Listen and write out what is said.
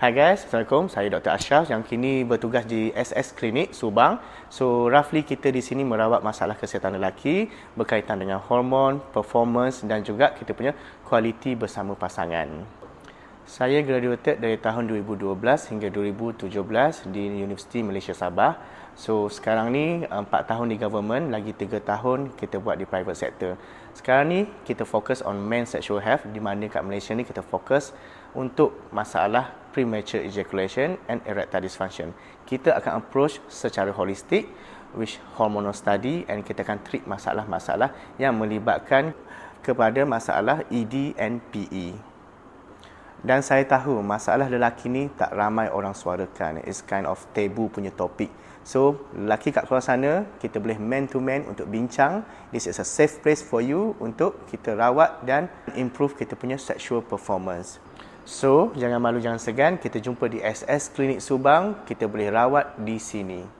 Hai guys, Assalamualaikum. Saya Dr. Ashraf yang kini bertugas di SS Klinik Subang. So, roughly kita di sini merawat masalah kesihatan lelaki berkaitan dengan hormon, performance dan juga kita punya kualiti bersama pasangan. Saya graduated dari tahun 2012 hingga 2017 di Universiti Malaysia Sabah. So, sekarang ni 4 tahun di government, lagi 3 tahun kita buat di private sector. Sekarang ni kita fokus on men sexual health di mana kat Malaysia ni kita fokus untuk masalah premature ejaculation and erectile dysfunction. Kita akan approach secara holistik which hormonal study and kita akan treat masalah-masalah yang melibatkan kepada masalah ED and PE. Dan saya tahu masalah lelaki ni tak ramai orang suarakan. It's kind of taboo punya topik. So, lelaki kat luar sana, kita boleh man to man untuk bincang. This is a safe place for you untuk kita rawat dan improve kita punya sexual performance. So, jangan malu, jangan segan. Kita jumpa di SS Klinik Subang. Kita boleh rawat di sini.